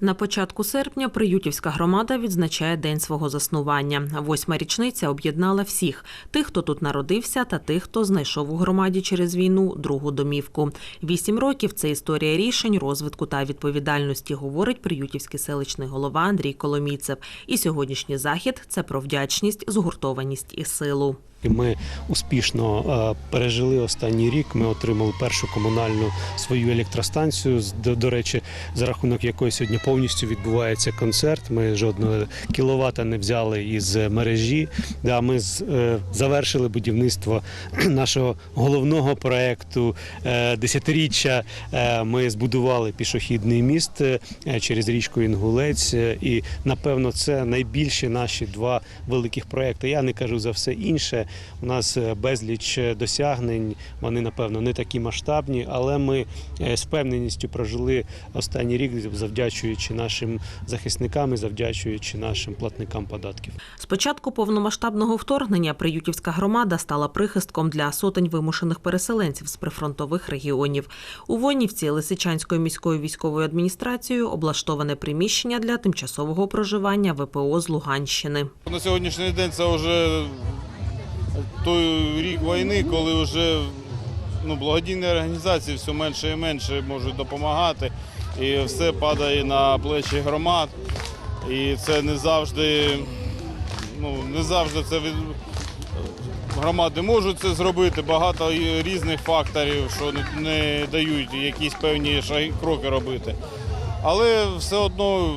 На початку серпня Приютівська громада відзначає день свого заснування. Восьма річниця об'єднала всіх тих, хто тут народився, та тих, хто знайшов у громаді через війну другу домівку. Вісім років це історія рішень, розвитку та відповідальності, говорить приютівський селищний голова Андрій Коломійцев. І сьогоднішній захід це про вдячність, згуртованість і силу. І Ми успішно е, пережили останній рік. Ми отримали першу комунальну свою електростанцію. До, до речі, за рахунок якої сьогодні повністю відбувається концерт. Ми жодного кіловата не взяли із мережі. Да, ми з, е, завершили будівництво нашого головного проекту е, десятиріччя. Ми збудували пішохідний міст через річку Інгулець. І напевно це найбільші наші два великих проекти. Я не кажу за все інше. У нас е, безліч е, досягнень. Вони напевно не такі масштабні, але ми е, з впевненістю прожили останній рік, завдячуючи нашим захисникам і завдячуючи нашим платникам податків. З початку повномасштабного вторгнення Приютівська громада стала прихистком для сотень вимушених переселенців з прифронтових регіонів. У Вонівці Лисичанською міською військовою адміністрацією облаштоване приміщення для тимчасового проживання ВПО з Луганщини. На сьогоднішній день це вже той рік війни, коли вже ну, благодійні організації все менше і менше можуть допомагати. І все падає на плечі громад. І це не завжди, ну, не завжди це від... громади можуть це зробити. Багато різних факторів, що не- дають якісь певні кроки робити. Але все одно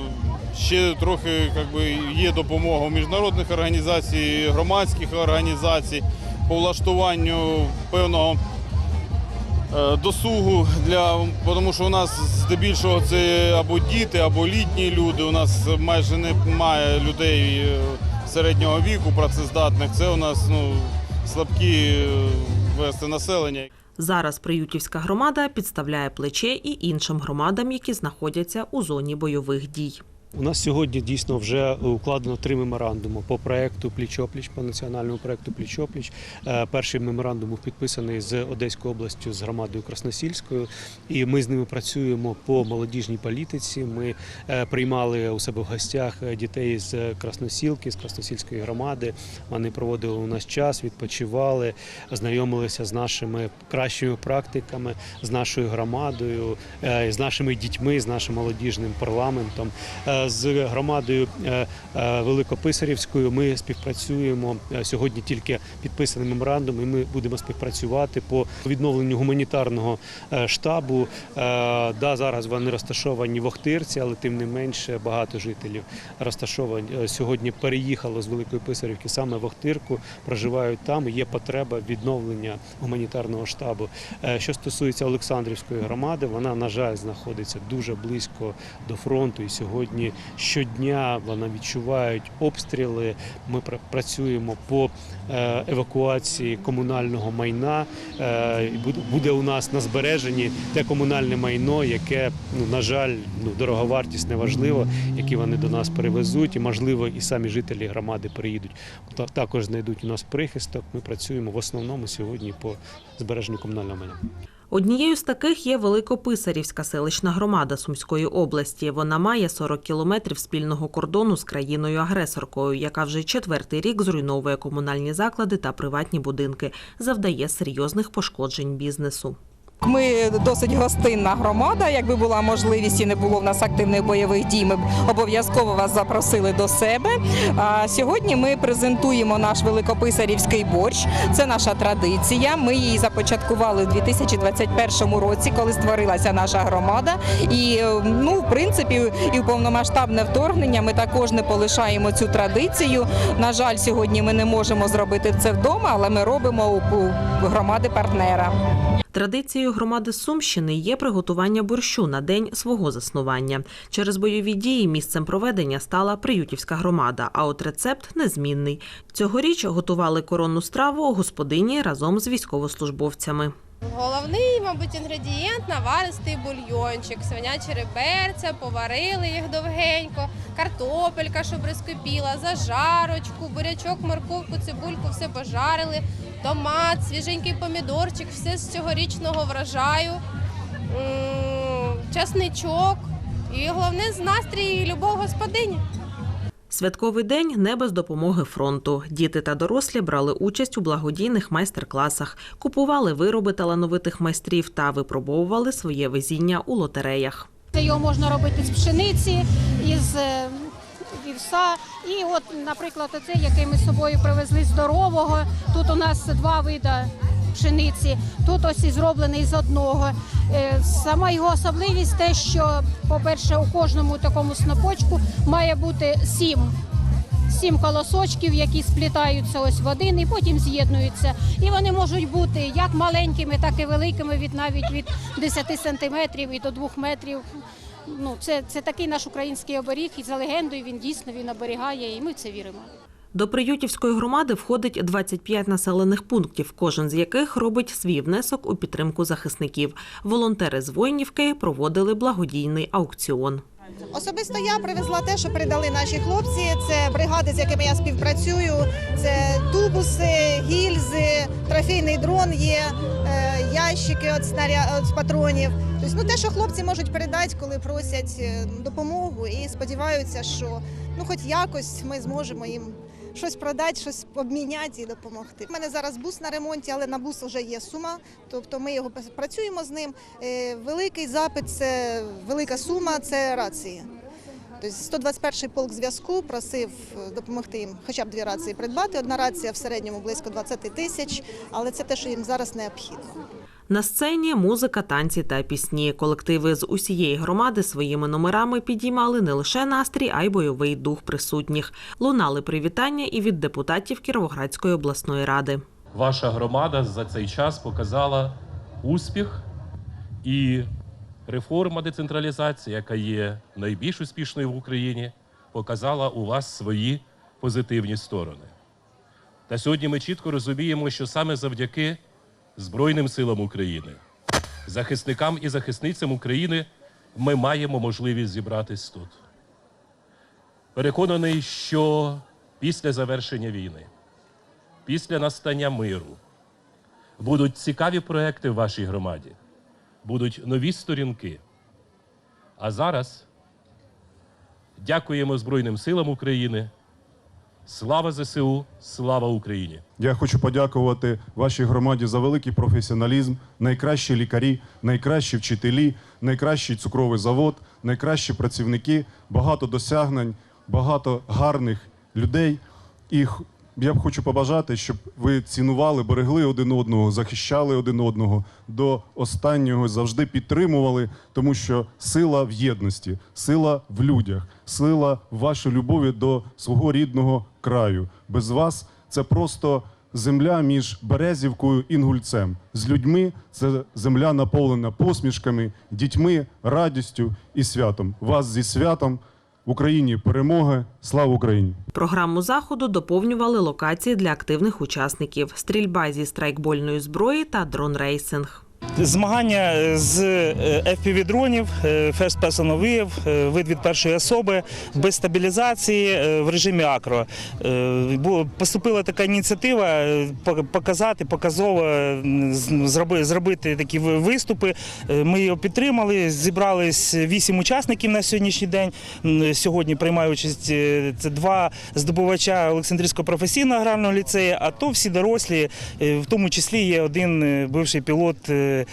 ще трохи би, є допомога міжнародних організацій, громадських організацій по влаштуванню певного е, досугу для тому, що у нас здебільшого це або діти, або літні люди. У нас майже немає людей е, середнього віку працездатних. Це у нас ну, слабкі е, версти населення. Зараз Приютівська громада підставляє плече і іншим громадам, які знаходяться у зоні бойових дій. У нас сьогодні дійсно вже укладено три меморандуми по проекту Пліч-опліч, по національному проекту Пліч-опліч. Е, Перший меморандум був підписаний з Одеською областю з громадою Красносільською, і ми з ними працюємо по молодіжній політиці. Ми е, приймали у себе в гостях дітей з Красносілки, з Красносільської громади. Вони проводили у нас час, відпочивали, знайомилися з нашими кращими практиками, з нашою громадою, е, з нашими дітьми, з нашим молодіжним парламентом. З громадою е, е, Великописарівською ми співпрацюємо Е, сьогодні. Тільки підписаний меморандум, і ми будемо співпрацювати по відновленню гуманітарного штабу. Да, зараз вони розташовані в Охтирці, але тим не менше багато жителів розташовані сьогодні. Переїхало з Великої Писарівки саме в Охтирку, проживають там. Є потреба відновлення гуманітарного штабу. Що стосується Олександрівської громади, вона на жаль знаходиться дуже близько до фронту. І сьогодні щодня вона відчувають обстріли. Ми працюємо по е, евакуації комунального майна. Е, буде- у нас на збереженні те комунальне майно, яке ну на жаль, ну дороговартісне важливо, які вони до нас перевезуть, і можливо, і самі жителі громади приїдуть. Та- Також знайдуть у нас прихисток. Ми працюємо в основному сьогодні по збереженню комунального майна. Однією з таких є Великописарівська селищна громада Сумської області. Вона має 40 кілометрів спільного кордону з країною-агресоркою, яка вже четвертий рік зруйновує комунальні заклади та приватні будинки, завдає серйозних пошкоджень бізнесу. Ми досить гостинна громада. Якби була можливість і не було в нас активних бойових дій, ми б обов'язково вас запросили до себе. А сьогодні ми презентуємо наш великописарівський борщ. Це наша традиція. Ми її започаткували у 2021 році, коли створилася наша громада. І ну, в принципі, і в повномасштабне вторгнення ми також не полишаємо цю традицію. На жаль, сьогодні ми не можемо зробити це вдома, але ми робимо у громади партнера. Традицією громади Сумщини є приготування борщу на день свого заснування. Через бойові дії місцем проведення стала Приютівська громада, а от рецепт незмінний. Цьогоріч готували коронну страву господині разом з військовослужбовцями. Головний, мабуть, інгредієнт наваристий бульйончик, свинячі реберця, поварили їх довгенько, картопелька, щоб розкипіла, зажарочку, бурячок, морковку, цибульку, все пожарили, томат, свіженький помідорчик, все з цьогорічного врожаю, часничок, І головне з настрій любого господині. Святковий день не без допомоги фронту. Діти та дорослі брали участь у благодійних майстер-класах, купували вироби талановитих майстрів та випробовували своє везіння у лотереях. Його можна робити з пшениці, із вівса. І от, наприклад, оце, який ми з собою привезли здорового. Тут у нас два види пшениці, тут ось і зроблений з одного. Е, Сама його особливість те, що, по-перше, у кожному такому снопочку має бути сім. Сім колосочків, які сплітаються ось в один і потім з'єднуються. І вони можуть бути як маленькими, так і великими, від навіть від 10 сантиметрів і до 2 метрів. Ну, це, це такий наш український оберіг, і за легендою він дійсно він оберігає, і ми в це віримо. До Приютівської громади входить 25 населених пунктів, кожен з яких робить свій внесок у підтримку захисників. Волонтери з Войнівки проводили благодійний аукціон. Особисто я привезла те, що передали наші хлопці. Це бригади, з якими я співпрацюю. Це тубуси, трофейний дрон є, е, ящики від снаря... від патронів. Тобто, ну те, що хлопці можуть передати, коли просять е, допомогу, і сподіваються, що ну, хоч якось ми зможемо їм. Щось продати, щось обміняти і допомогти. У мене зараз бус на ремонті, але на бус вже є сума. Тобто ми його працюємо з ним. Е, Великий запит це велика сума, це рації. Тобто 121-й полк зв'язку просив е, допомогти їм хоча б дві рації придбати. Одна рація в середньому близько 20 тисяч, але це те, що їм зараз необхідно. На сцені музика, танці та пісні. Колективи з усієї громади своїми номерами підіймали не лише настрій, а й бойовий дух присутніх. Лунали привітання і від депутатів Кіровоградської обласної ради. Ваша громада за цей час показала успіх і реформа децентралізації, яка є найбільш успішною в Україні, показала у вас свої позитивні сторони. Та сьогодні ми чітко розуміємо, що саме завдяки Збройним силам України, захисникам і захисницям України ми маємо можливість зібратись тут. Переконаний, що після завершення війни після настання миру будуть цікаві проекти в вашій громаді, будуть нові сторінки. А зараз дякуємо Збройним силам України. Слава ЗСУ, слава Україні! Я хочу подякувати вашій громаді за великий професіоналізм, найкращі лікарі, найкращі вчителі, найкращий цукровий завод, найкращі працівники, багато досягнень, багато гарних людей. І я б хочу побажати, щоб ви цінували, берегли один одного, захищали один одного до останнього, завжди підтримували, тому що сила в єдності, сила в людях, сила в вашій любові до свого рідного краю. Без вас це просто земля між Березівкою і Інгульцем. З людьми це земля наповнена посмішками, дітьми, радістю і святом. Вас зі святом в Україні перемоги. Слава Україні! Програму заходу доповнювали локації для активних учасників: стрільба зі страйкбольної зброї та дрон-рейсинг. Змагання з е, FPV-дронів, е, First Person View, е, вид від першої особи, без стабілізації е, в режимі акро. Е, Поступила така ініціатива е, показати, показово зробити такі виступи. Е, Ми його підтримали. Зібрались вісім учасників на сьогоднішній день. Сьогодні приймає участь е, це два здобувача Олександрійського професійного аграрного ліцею, а то всі дорослі, е, в тому числі є один е, бивший пілот е,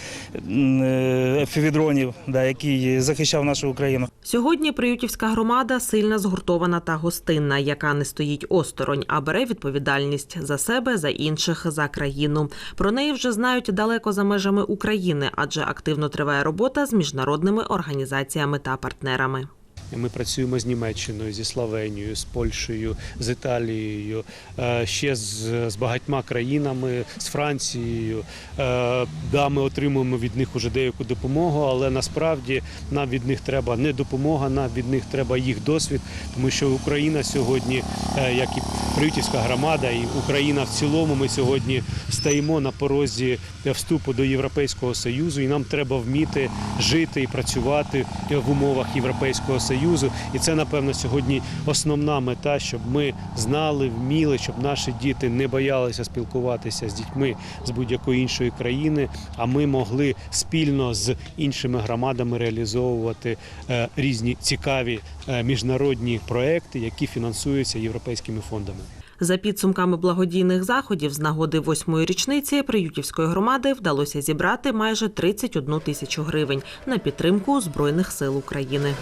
е, FPV-дронів, да, який захищав нашу Україну. Сьогодні Приютівська громада сильна, згуртована та гостинна, яка не стоїть осторонь, а бере відповідальність за себе, за інших, за країну. Про неї вже знають далеко за межами України, адже активно триває робота з міжнародними організаціями та партнерами. Ми працюємо з Німеччиною, зі Словенією, з Польщею, з Італією, е, ще з, багатьма країнами, з Францією. Е, Да, ми отримуємо від них уже деяку допомогу, але насправді нам від них треба не допомога, нам від них треба їх досвід, тому що Україна сьогодні, е, як і Приютівська громада, і Україна в цілому, ми сьогодні стоїмо на порозі вступу до Європейського Союзу, і нам треба вміти жити і працювати в умовах Європейського Союзу. Союзу. І це, напевно, сьогодні основна мета, щоб ми знали, вміли, щоб наші діти не боялися спілкуватися з дітьми з будь-якої іншої країни, а ми могли спільно з іншими громадами реалізовувати е, різні цікаві е, міжнародні проекти, які фінансуються європейськими фондами. За підсумками благодійних заходів з нагоди восьмої річниці Приютівської громади вдалося зібрати майже 31 тисячу гривень на підтримку Збройних сил України.